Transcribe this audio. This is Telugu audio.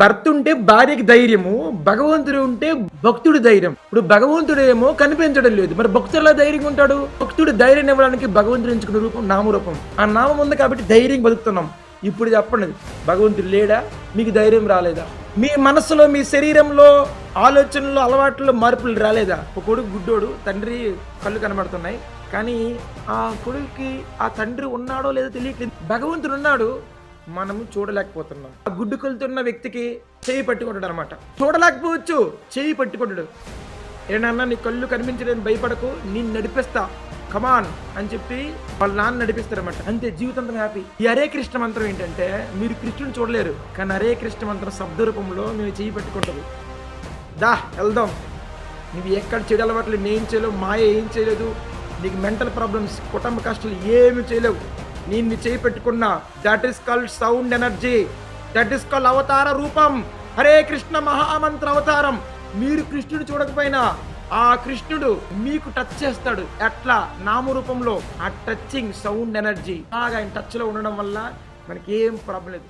భర్త ఉంటే భార్యకి ధైర్యము భగవంతుడు ఉంటే భక్తుడు ధైర్యం. ఇప్పుడు భగవంతుడు ఏమో కనిపించడం లేదు. మరి భక్తుడు ఎలా ధైర్యంగా ఉంటాడు? భక్తుడు ధైర్యం ఇవ్వడానికి భగవంతుడు ఎంచుకున్న రూపం నామరూపం ఆ నామం ఉంది కాబట్టి ధైర్యం బతుకుతున్నాం. ఇప్పుడు చెప్పండి భగవంతుడు లేడా? మీకు ధైర్యం రాలేదా? మీ మనసులో మీ శరీరంలో ఆలోచనలు అలవాట్లు మార్పులు రాలేదా? ఒక కొడుకు గుడ్డోడు తండ్రి కళ్ళు కనబడుతున్నాయి. కానీ ఆ కొడుకుకి ఆ తండ్రి ఉన్నాడో లేదో తెలియట్లేదు. భగవంతుడు ఉన్నాడు. మనము చూడలేకపోతున్నాం. ఆ గుడ్డు కొలుతున్న వ్యక్తికి చేయి పట్టుకుంటాడు అనమాట చూడలేకపోవచ్చు చేయి పట్టుకుంటాడు. ఏనన్నా నీ కళ్ళు కనిపించడానికి భయపడకు నేను నడిపిస్తా కమాన్ అని చెప్పి వాళ్ళ నాన్న నడిపిస్తారన్నమాట అంతే జీవితాంతం హ్యాపీ. ఈ హరే కృష్ణ మంత్రం ఏంటంటే మీరు కృష్ణుని చూడలేరు కానీ హరే కృష్ణ మంత్రం శబ్ద రూపంలో మేము చేయి పట్టుకుంటుంది దా వెళ్దాం. నువ్వు ఎక్కడ చెడు అలవాట్లు నేను చేయలేవు మాయ ఏం చేయలేదు. నీకు మెంటల్ ప్రాబ్లమ్స్ కుటుంబ కష్టాలు ఏమి చేయలేవు. నేను చేయి పెట్టుకున్నా that is called sound energy that is called అవతార రూపం. హరే కృష్ణ మహామంత్ర అవతారం. మీరు కృష్ణుడు చూడకపోయినా ఆ కృష్ణుడు మీకు టచ్ చేస్తాడు. ఎట్లా? నామరూపంలో ఆ టచింగ్ సౌండ్ ఎనర్జీ బాగా ఆయన టచ్లో ఉండడం వల్ల మనకి ఏం ప్రాబ్లం లేదు.